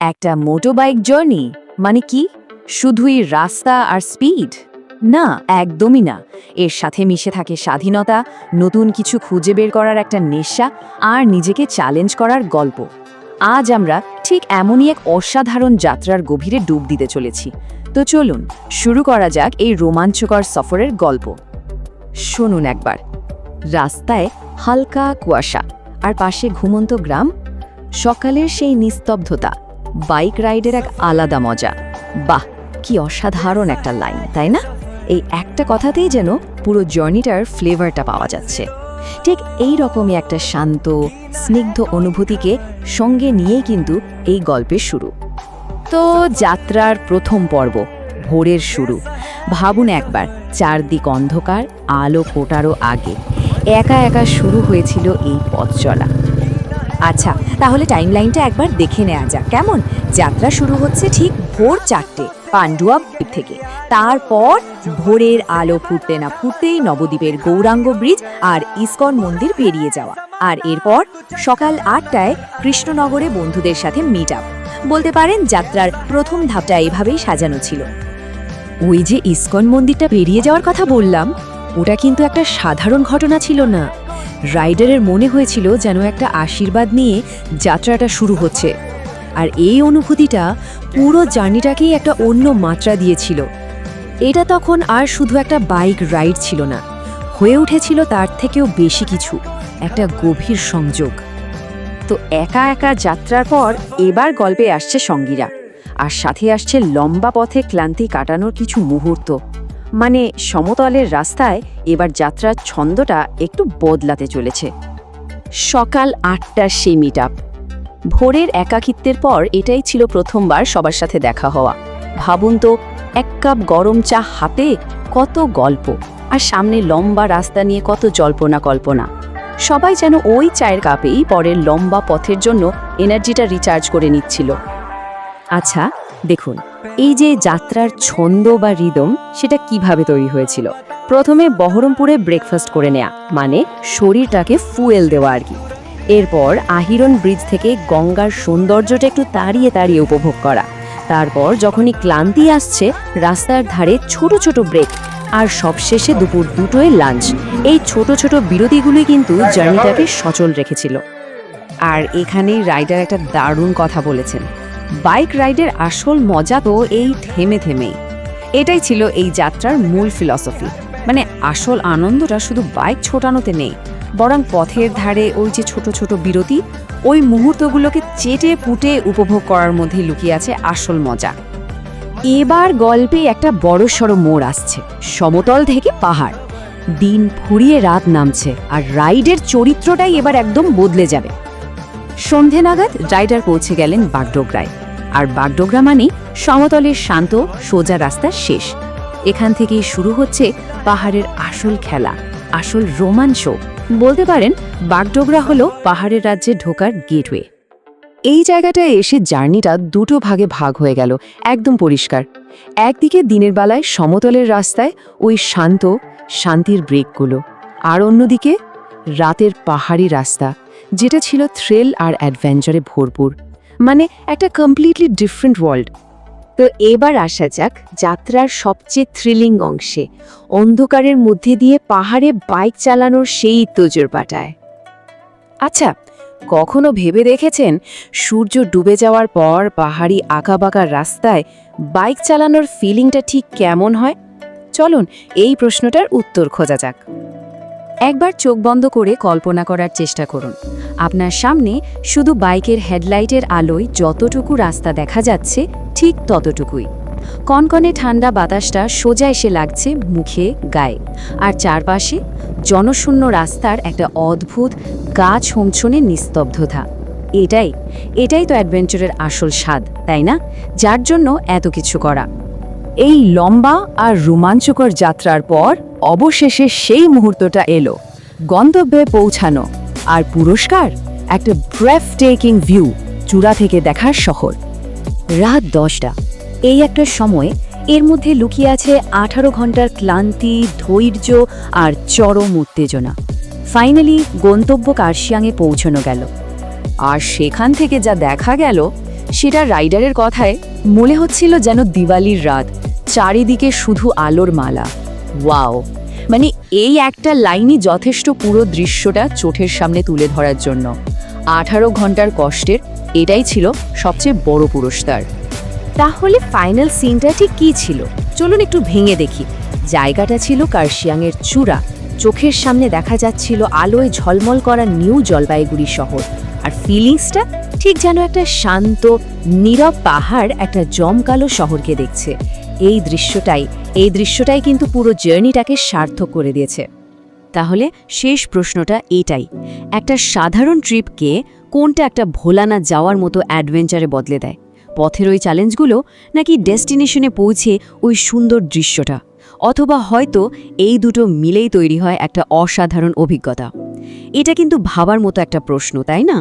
একটা মোটোবাইক জার্নি মানে কি? শুধুই রাস্তা আর স্পিড না, একদমই না। এর সাথে মিশে থাকে স্বাধীনতা, নতুন কিছু খুঁজে বের করার একটা নেশা আর নিজেকে চ্যালেঞ্জ করার গল্প। আজ আমরা ঠিক এমনই এক অসাধারণ যাত্রার গভীরে ডুব দিতে চলেছি। তো চলুন, শুরু করা যাক এই রোমাঞ্চকর সফরের গল্প। শুনুন একবার। রাস্তায় হালকা কুয়াশা, আর পাশে ঘুমন্ত গ্রাম, সকালের সেই নিস্তব্ধতা। বাইক রাইডের এক আলাদা মজা। বাহ, কি অসাধারণ একটা লাইন, তাই না? এই একটা কথাতেই যেন পুরো জার্নিটার ফ্লেভারটা পাওয়া যাচ্ছে। ঠিক এই রকমই একটা শান্ত, স্নিগ্ধ অনুভূতিকে সঙ্গে নিয়েই কিন্তু এই গল্পের শুরু। তো যাত্রার প্রথম পর্ব, ভোরের শুরু। ভাবুন একবার, চারদিক অন্ধকার, আলো ফোটারও আগে। একা একা শুরু হয়েছিল এই পথ চলা আচ্ছা তাহলে টাইম লাইনটা একবার দেখে নেওয়া যাক। কেমন? যাত্রা শুরু হচ্ছে ঠিক ভোর চারটে, পান্ডুয়া দ্বীপ থেকে। তারপর ভোরের আলো ফুটতে না ফুটতেই নবদ্বীপের গৌরাঙ্গ ব্রিজ আর ইস্কন মন্দির পেরিয়ে যাওয়া। আর এরপর সকাল আটটায় কৃষ্ণনগরে বন্ধুদের সাথে মিট আপ বলতে পারেন যাত্রার প্রথম ধাপটা এভাবেই সাজানো ছিল। ওই যে ইস্কন মন্দিরটা পেরিয়ে যাওয়ার কথা বললাম, ওটা কিন্তু একটা সাধারণ ঘটনা ছিল না। রাইডারের মনে হয়েছিল যেন একটা আশীর্বাদ নিয়ে যাত্রাটা শুরু হচ্ছে। আর এই অনুভূতিটা পুরো জার্নিটাকেই একটা অন্য মাত্রা দিয়েছিল। এটা তখন আর শুধু একটা বাইক রাইড ছিল না, হয়ে উঠেছিল তার থেকেও বেশি কিছু, একটা গভীর সংযোগ। তো একা একা যাত্রার পর এবার গল্পে আসছে সঙ্গীরা, আর সাথে আসছে লম্বা পথে ক্লান্তি কাটানোর কিছু মুহূর্ত। মানে সমতলের রাস্তায় এবার যাত্রার ছন্দটা একটু বদলাতে চলেছে। সকাল আটটার সেই মিট ভোরের একাকিত্বের পর এটাই ছিল প্রথমবার সবার সাথে দেখা হওয়া। ভাবুন তো, এক কাপ গরম চা হাতে কত গল্প, আর সামনে লম্বা রাস্তা নিয়ে কত জল্পনা কল্পনা। সবাই যেন ওই চায়ের কাপেই পরের লম্বা পথের জন্য এনার্জিটা রিচার্জ করে নিচ্ছিল। আচ্ছা দেখুন, এই যে যাত্রার ছন্দ বা রিদম, সেটা কীভাবে তৈরি হয়েছিল? প্রথমে বহরমপুরে ব্রেকফাস্ট করে নেয়া মানে শরীরটাকে ফুয়েল দেওয়া আর কি। এরপর আহিরন ব্রিজ থেকে গঙ্গার সৌন্দর্যটা একটু তাড়িয়ে তাড়িয়ে উপভোগ করা। তারপর যখনই ক্লান্তি আসছে, রাস্তার ধারে ছোট ছোট ব্রেক আর সবশেষে দুপুর দুটোয় লাঞ্চ এই ছোট ছোট বিরতিগুলোই কিন্তু জার্নিটাকে সচল রেখেছিল। আর এখানেই রাইডার একটা দারুণ কথা বলেছেন। বাইক রাইডের আসল মজা তো এই থেমে থেমেই। এটাই ছিল এই যাত্রার মূল ফিলসফি। মানে আসল আনন্দটা শুধু বাইক ছোটানোতে নেই, বরং পথের ধারে ওই যে ছোট ছোট বিরতি, ওই মুহূর্তগুলোকে চেটে পুটে উপভোগ করার মধ্যে লুকিয়ে আছে আসল মজা। এবার গল্পে একটা বড়সড় মোড় আসছে, সমতল থেকে পাহাড়। দিন ফুরিয়ে রাত নামছে, আর রাইডের চরিত্রটাই এবার একদম বদলে যাবে। সন্ধে নাগাদ রাইডার পৌঁছে গেলেন বাগডোগরায়। আর বাগডোগরা মানেই সমতলের শান্ত, সোজা রাস্তার শেষ। এখান থেকেই শুরু হচ্ছে পাহাড়ের আসল খেলা, আসল রোমাঞ্চ। বলতে পারেন, বাগডোগরা হলো পাহাড়ের রাজ্যে ঢোকার গেটওয়ে। এই জায়গাটায় এসে জার্নিটা দুটো ভাগে ভাগ হয়ে গেল, একদম পরিষ্কার। একদিকে দিনের বেলায় সমতলের রাস্তায় ওই শান্ত, শান্তির ব্রেকগুলো, আর অন্যদিকে রাতের পাহাড়ি রাস্তা। যেটা ছিল থ্রিল আর অ্যাডভেঞ্চারে ভরপুর। মানে একটা কমপ্লিটলি ডিফারেন্ট ওয়ার্ল্ড তো এবার আসা যাক যাত্রার সবচেয়ে থ্রিলিং অংশে, অন্ধকারের মধ্যে দিয়ে পাহাড়ে বাইক চালানোর সেই তোজোর পাটায় আচ্ছা কখনো ভেবে দেখেছেন সূর্য ডুবে যাওয়ার পর পাহাড়ি আঁকাবাঁকা রাস্তায় বাইক চালানোর ফিলিংটা ঠিক কেমন হয়? চলুন এই প্রশ্নটার উত্তর খোঁজা যাক। একবার চোখ বন্ধ করে কল্পনা করার চেষ্টা করুন। আপনার সামনে শুধু বাইকের হেডলাইটের আলোয় যতটুকু রাস্তা দেখা যাচ্ছে, ঠিক ততটুকুই। কনকনে ঠান্ডা বাতাসটা সোজা এসে লাগছে মুখে, গায়ে। আর চারপাশে জনশূন্য রাস্তার একটা অদ্ভুত গাছ হোমছনে নিস্তব্ধতা। এটাই এটাই তো অ্যাডভেঞ্চারের আসল স্বাদ, তাই না? যার জন্য এত কিছু করা। এই লম্বা আর রোমাঞ্চকর যাত্রার পর অবশেষে সেই মুহূর্তটা এলো। গন্তব্যে পৌঁছানো আর পুরস্কার, একটা ব্রেফ টেকিং ভিউ চূড়া থেকে দেখার শহর। রাত দশটা। এই একটা সময় এর মধ্যে লুকিয়ে আছে আঠারো ঘণ্টার ক্লান্তি, ধৈর্য আর চরম উত্তেজনা। ফাইনালি গন্তব্য কার্শিয়াংয়ে পৌঁছানো গেল। আর সেখান থেকে যা দেখা গেল, সেটা রাইডারের কথায় মনে হচ্ছিল যেন দিওয়ালির রাত, চারিদিকে শুধু আলোর মালা। ওয়াও! মানে এই একটা লাইনই যথেষ্ট পুরো দৃশ্যটা চোখের সামনে তুলে ধরার জন্য। আঠারো ঘণ্টার কষ্টের, এটাই ছিল সবচেয়ে বড় পুরস্কার। তাহলে ফাইনাল সিনটা ঠিক কী ছিল? চলুন একটু ভেঙে দেখি। জায়গাটা ছিল কার্শিয়াংয়ের চূড়া। চোখের সামনে দেখা যাচ্ছিল আলোয় ঝলমল করা নিউ জলপাইগুড়ি শহর। আর ফিলিংসটা ঠিক যেন একটা শান্ত, নীরব পাহাড় একটা জমকালো শহরকে দেখছে। এই দৃশ্যটাই এই দৃশ্যটাই কিন্তু পুরো জার্নিটাকে সার্থক করে দিয়েছে। তাহলে শেষ প্রশ্নটা এটাই, একটা সাধারণ ট্রিপকে কোনটা একটা ভোলানা যাওয়ার মতো অ্যাডভেঞ্চারে বদলে দেয়? পথের ওই চ্যালেঞ্জগুলো নাকি ডেস্টিনেশনে পৌঁছে ওই সুন্দর দৃশ্যটা? অথবা হয়তো এই দুটো মিলেই তৈরি হয় একটা অসাধারণ অভিজ্ঞতা? এটা কিন্তু ভাবার মতো একটা প্রশ্ন, তাই না?